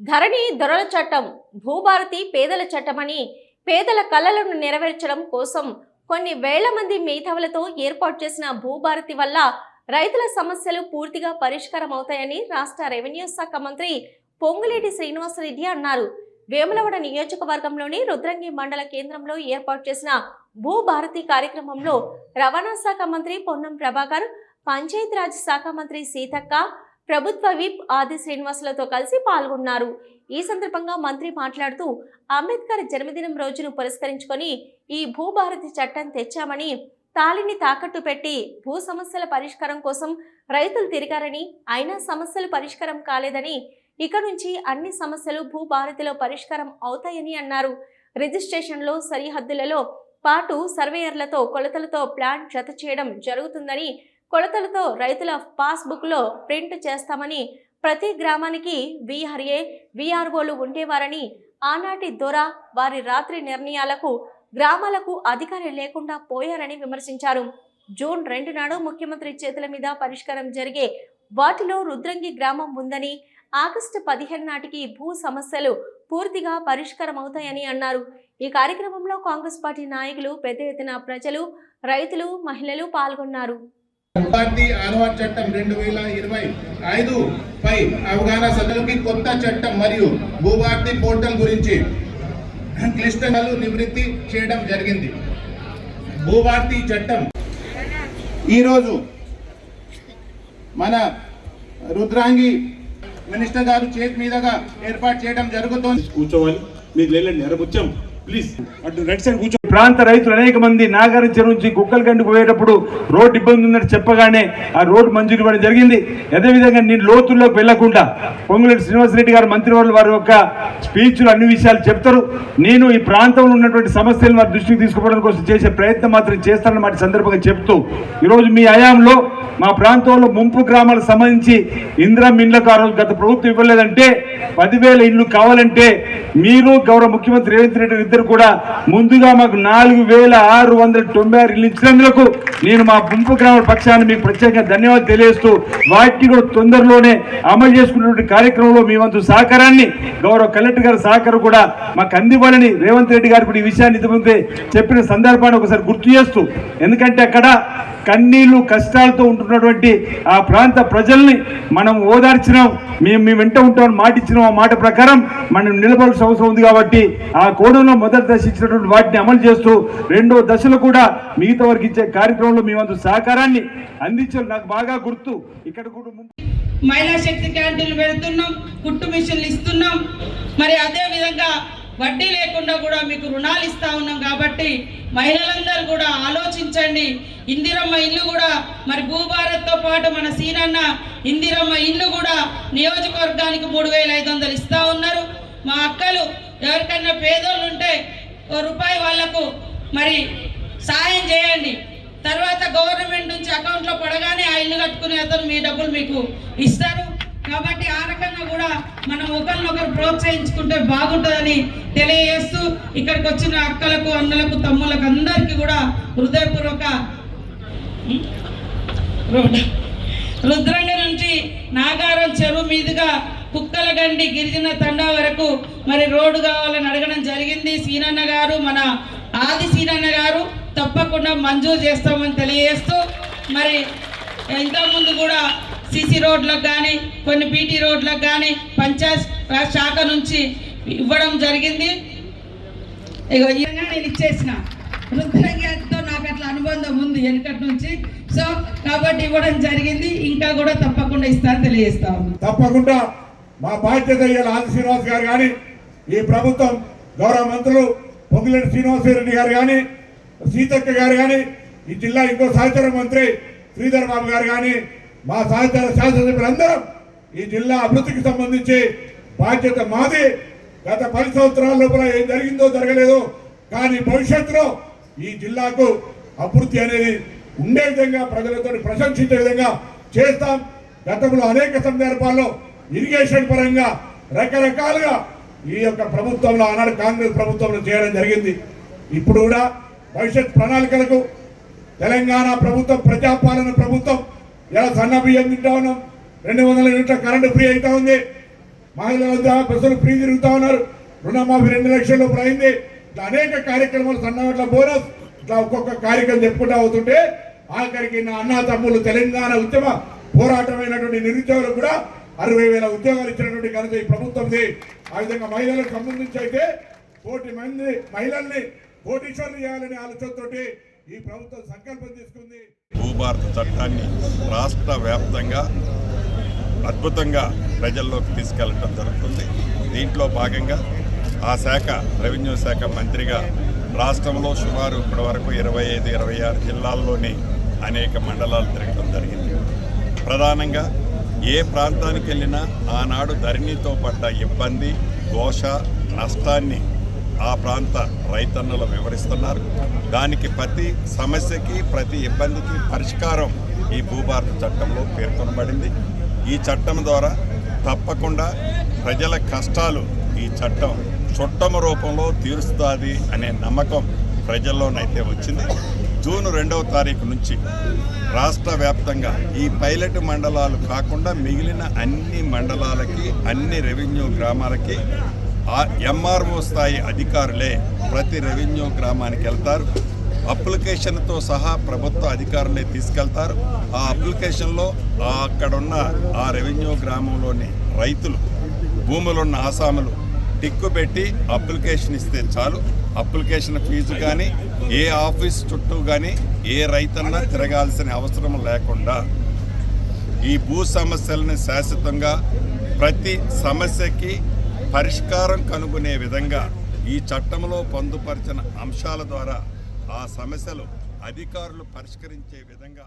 ధరణి దొరల చట్టం భూభారతి పేదల చట్టమని పేదల కళలను నెరవేర్చడం కోసం కొన్ని వేల మంది మేధావులతో ఏర్పాటు చేసిన భూభారతి వల్ల రైతుల సమస్యలు పూర్తిగా పరిష్కారం అవుతాయని రాష్ట్ర రెవెన్యూ శాఖ మంత్రి పొంగులేటి శ్రీనివాసరెడ్డి అన్నారు. వేములవాడ నియోజకవర్గంలోని రుద్రంగి మండల కేంద్రంలో ఏర్పాటు చేసిన భూభారతి కార్యక్రమంలో రవాణా శాఖ మంత్రి పొన్నం ప్రభాకర్ పంచాయతీరాజ్ శాఖ మంత్రి సీతక్క ప్రభుత్వ విప్ ఆది శ్రీనివాసులతో కలిసి పాల్గొన్నారు. ఈ సందర్భంగా మంత్రి మాట్లాడుతూ అంబేద్కర్ జన్మదినం రోజును పురస్కరించుకొని ఈ భూభారతి చట్టం తెచ్చామని తాళిని తాకట్టు పెట్టి భూ సమస్యల పరిష్కారం కోసం రైతులు తిరిగారని అయినా సమస్యలు పరిష్కారం కాలేదని ఇక నుంచి అన్ని సమస్యలు భూభారతిలో పరిష్కారం అవుతాయని అన్నారు. రిజిస్ట్రేషన్లో సరిహద్దులలో పాటు సర్వేయర్లతో కొలతలతో ప్లాన్ జత చేయడం జరుగుతుందని కొలతలతో రైతుల పాస్బుక్లో ప్రింట్ చేస్తామని ప్రతి గ్రామానికి విఆర్ఏ విఆర్ఓలు ఉండేవారని ఆనాటి దొర వారి రాత్రి నిర్ణయాలకు గ్రామాలకు అధికారి లేకుండా పోయారని విమర్శించారు. జూన్ రెండు నాడు ముఖ్యమంత్రి చేతుల మీద పరిష్కారం జరిగే వాటిలో రుద్రంగి గ్రామం ఉందని ఆగస్టు పదిహేను నాటికి భూ సమస్యలు పూర్తిగా పరిష్కారమవుతాయని అన్నారు. ఈ కార్యక్రమంలో కాంగ్రెస్ పార్టీ నాయకులు పెద్ద ఎత్తున ప్రజలు రైతులు మహిళలు పాల్గొన్నారు. ఉపాధి ఆనవాన్ చట్టం రెండు వేల ఇరవై ఐదు పై అవగాహన సభలకి కొత్త చట్టం మరియు భూభారతి పోర్టల్ గురించి క్లిష్టలు నివృత్తి చేయడం జరిగింది. భూభారతి చట్టం. ఈరోజు మన రుద్రాంగి మినిస్టర్ గారు చేతి మీదుగా ఏర్పాటు చేయడం జరుగుతోంది. కూర్చోవాలి. మీరు లేలండి ఎరబుచ్చం ప్లీజ్ అటు రైట్ సైడ్ కూర్చో. ప్రాంత రైతులు అనేక మంది నాగారం చెరువు నుంచి కుక్కల గండి పోయేటప్పుడు రోడ్డు ఇబ్బంది ఉందని చెప్పగానే ఆ రోడ్డు మంజూరు ఇవ్వడం జరిగింది. అదేవిధంగా నేను లోతుల్లోకి వెళ్ళకుండా పొంగులేటి శ్రీనివాసరెడ్డి గారు మంత్రి వాళ్ళు వారి యొక్క స్పీచ్లు అన్ని విషయాలు చెప్తారు. నేను ఈ ప్రాంతంలో ఉన్నటువంటి సమస్యలు వారి దృష్టికి తీసుకోవడం కోసం చేసే ప్రయత్నం మాత్రం చేస్తానని మాట సందర్భంగా చెప్తూ ఈరోజు మీ హయాంలో మా ప్రాంతంలో ముంపు గ్రామాలకు సంబంధించి ఇందిరా ఇండ్లకు ఆ రోజు గత ప్రభుత్వం ఇవ్వలేదంటే పదివేల ఇల్లు కావాలంటే మీరు గౌరవ ముఖ్యమంత్రి రేవంత్ రెడ్డి ఇద్దరు కూడా ముందుగా మాకు నాలుగు వేల ఆరు వందల తొంభై ఆరు ఇల్లు ఇచ్చినందుకు నేను మా ముంపు గ్రామాల పక్షాన్ని మీకు ప్రత్యేకంగా ధన్యవాదాలు తెలియజేస్తూ వాటిని కూడా తొందరలోనే అమలు చేసుకున్నటువంటి కార్యక్రమంలో మీ వంతు సహకారాన్ని గౌరవ కలెక్టర్ గారి సహకారం కూడా మాకు అందివ్వాలని రేవంత్ రెడ్డి గారు కూడా ఈ విషయాన్ని ఇంతకుముందే చెప్పిన సందర్భాన్ని ఒకసారి గుర్తు చేస్తూ ఎందుకంటే అక్కడ కన్నీళ్ళు కష్టాలతో ఉంటున్నటువంటి ఆ ప్రాంత ప్రజల్ని మనం ఓదార్చినాం. మేము మీ వెంట ఉంటామని మాట ఇచ్చినాం ఆ మాట ప్రకారం మనం నిలబడాల్సిన అవసరం ఉంది కాబట్టి ఆ కోణంలో మొదటి దశ ఇచ్చినటువంటి వాటిని అమలు చేస్తూ రెండో దశలో కూడా మిగతా వారికి ఇచ్చే కార్యక్రమంలో మేమంత సహకారాన్ని అందించారు. నాకు బాగా గుర్తు. ఇక్కడ కూడా మహిళా శక్తి క్యాంటీన్లు పెడుతున్నాం. కుట్టు మిషన్లు ఇస్తున్నాం. మరి అదే విధంగా వడ్డీ లేకుండా కూడా మీకు రుణాలు ఇస్తా ఉన్నాం కాబట్టి మహిళలందరూ కూడా ఆలోచించండి. ఇందిరమ్మ ఇల్లు కూడా మరి భూభారత్తో పాటు మన సీనన్న ఇందిరమ్మ ఇల్లు కూడా నియోజకవర్గానికి మూడు వేల ఐదు వందలు ఇస్తా ఉన్నారు. మా అక్కలు ఎవరికైనా పేదోళ్ళు ఉంటే ఓ రూపాయి వాళ్ళకు మరి సాయం చేయండి. తర్వాత గవర్నమెంట్ నుంచి అకౌంట్లో పడగానే ఆ ఇల్లు కట్టుకునే అతను మీ డబ్బులు మీకు ఇస్తారు. కాబట్టి ఆ రకంగా కూడా మనం ఒకరినొకరు ప్రోత్సహించుకుంటే బాగుంటుందని తెలియజేస్తూ ఇక్కడికి వచ్చిన అక్కలకు అన్నలకు తమ్ములకు అందరికీ కూడా హృదయపూర్వక రుద్రంగ నుంచి నాగారం చెరువు మీదుగా కుక్కలగండి గిరిజన తండా వరకు మరి రోడ్డు కావాలని అడగడం జరిగింది. సీనన్న గారు మన ఆది సీనన్న గారు తప్పకుండా మంజూరు చేస్తామని తెలియజేస్తూ మరి ఇంతకుముందు కూడా సిసి రోడ్లకు కానీ కొన్ని బీటీ రోడ్లకు కానీ పంచాయత్ శాఖ నుంచి ఇవ్వడం జరిగింది. ఇగో నేను ఇచ్చేసిన. రుద్రగారితో నాకు అట్లా అనుబంధం ఉంది వెనకటి నుంచి. సో కాబట్టి ఇవ్వడం జరిగింది. ఇంకా కూడా తప్పకుండా ఇస్తాను తెలియజేస్తా తప్పకుండా మా బాధ్యత ఇవాళ ఆది శ్రీనివాస్ గారు కానీ ఈ ప్రభుత్వం గౌరవ మంత్రులు పొంగులేటి శ్రీనివాసరెడ్డి గారు కానీ సీతక్క గారు కానీ ఈ జిల్లా ఇంకో సహచర మంత్రి శ్రీధర్ బాబు గారు కానీ మా సహచార శాసనసభ్యులందరం ఈ జిల్లా అభివృద్ధికి సంబంధించి బాధ్యత మాది. గత పది సంవత్సరాల లోపల ఏం జరిగిందో జరగలేదు కానీ భవిష్యత్తులో ఈ జిల్లాకు అభివృద్ధి అనేది ఉండే విధంగా ప్రజలతో ప్రశంసించే విధంగా చేస్తాం. గతంలో అనేక సందర్భాల్లో ఇరిగేషన్ పరంగా రకరకాలుగా ఈ యొక్క ప్రభుత్వంలో ఆనాడు కాంగ్రెస్ ప్రభుత్వంలో చేయడం జరిగింది. ఇప్పుడు కూడా భవిష్యత్ ప్రణాళికలకు తెలంగాణ ప్రభుత్వం ప్రజాపాలన ప్రభుత్వం ఇలా సన్న బియ్యం తింటా ఉన్నాం. రెండు వందల యూనిట్ల కరెంటు ఫ్రీ అవుతా ఉంది. మహిళలంతా బస్సులు ఫ్రీ తిరుగుతా ఉన్నారు. రుణమాఫీ రెండు లక్షల లోపల అయింది. ఇట్లా అనేక కార్యక్రమాలు సన్నవట్ల బోనస్. ఇట్లా ఒక్కొక్క కార్యక్రమం చెప్పుకుంటా అవుతుంటే ఆఖరికి నా అన్న తమ్ముళ్ళు తెలంగాణ ఉద్యమ పోరాటమైనటువంటి నిరుద్యోగులు కూడా అరవై వేల ఉద్యోగాలు ఇచ్చినటువంటి ఘనత ఈ ప్రభుత్వంది. ఆ విధంగా మహిళలకు సంబంధించి అయితే కోటి మంది మహిళల్ని కోటీశ్వర్లు చేయాలనే ఆలోచనతోటి ఈ ప్రభుత్వం సంకల్పం తీసుకుంది. భూభారత చట్టాన్ని రాష్ట్ర వ్యాప్తంగా అద్భుతంగా ప్రజల్లోకి తీసుకెళ్ళడం జరుగుతుంది. దీంట్లో భాగంగా ఆ శాఖ రెవెన్యూ శాఖ మంత్రిగా రాష్ట్రంలో సుమారు ఇప్పటి వరకు ఇరవై ఐదు ఇరవై ఆరు జిల్లాల్లోని అనేక మండలాలు తిరగడం జరిగింది. ప్రధానంగా ఏ ప్రాంతానికి వెళ్ళినా ఆనాడు ధరణితో పడ్డ ఇబ్బంది దోష నష్టాన్ని ఆ ప్రాంత రైతన్నలు వివరిస్తున్నారు. దానికి ప్రతి సమస్యకి ప్రతి ఇబ్బందికి పరిష్కారం ఈ భూభారత చట్టంలో పేర్కొనబడింది. ఈ చట్టం ద్వారా తప్పకుండా ప్రజల కష్టాలు ఈ చట్టం చుట్టమ రూపంలో తీరుస్తుంది అనే నమ్మకం ప్రజల్లోనైతే వచ్చింది. జూన్ రెండవ తారీఖు నుంచి రాష్ట్ర వ్యాప్తంగా ఈ పైలట్ మండలాలు కాకుండా మిగిలిన అన్ని మండలాలకి అన్ని రెవెన్యూ గ్రామాలకి ఆ ఎంఆర్ఓ స్థాయి అధికారులే ప్రతి రెవెన్యూ గ్రామానికి వెళ్తారు. అప్లికేషన్తో సహా ప్రభుత్వ అధికారులే తీసుకెళ్తారు. ఆ అప్లికేషన్లో అక్కడున్న ఆ రెవెన్యూ గ్రామంలోని రైతులు భూములున్న ఆసాములు టిక్కు పెట్టి అప్లికేషన్ ఇస్తే చాలు. అప్లికేషన్ ఫీజు కానీ ఏ ఆఫీస్ చుట్టూ కానీ ఏ రైతన్నా తిరగాల్సిన అవసరం లేకుండా ఈ భూ సమస్యలను శాశ్వతంగా ప్రతి సమస్యకి పరిష్కారం కనుగొనే విధంగా ఈ చట్టంలో పొందుపరిచిన అంశాల ద్వారా ఆ సమస్యలు అధికారులు పరిష్కరించే విధంగా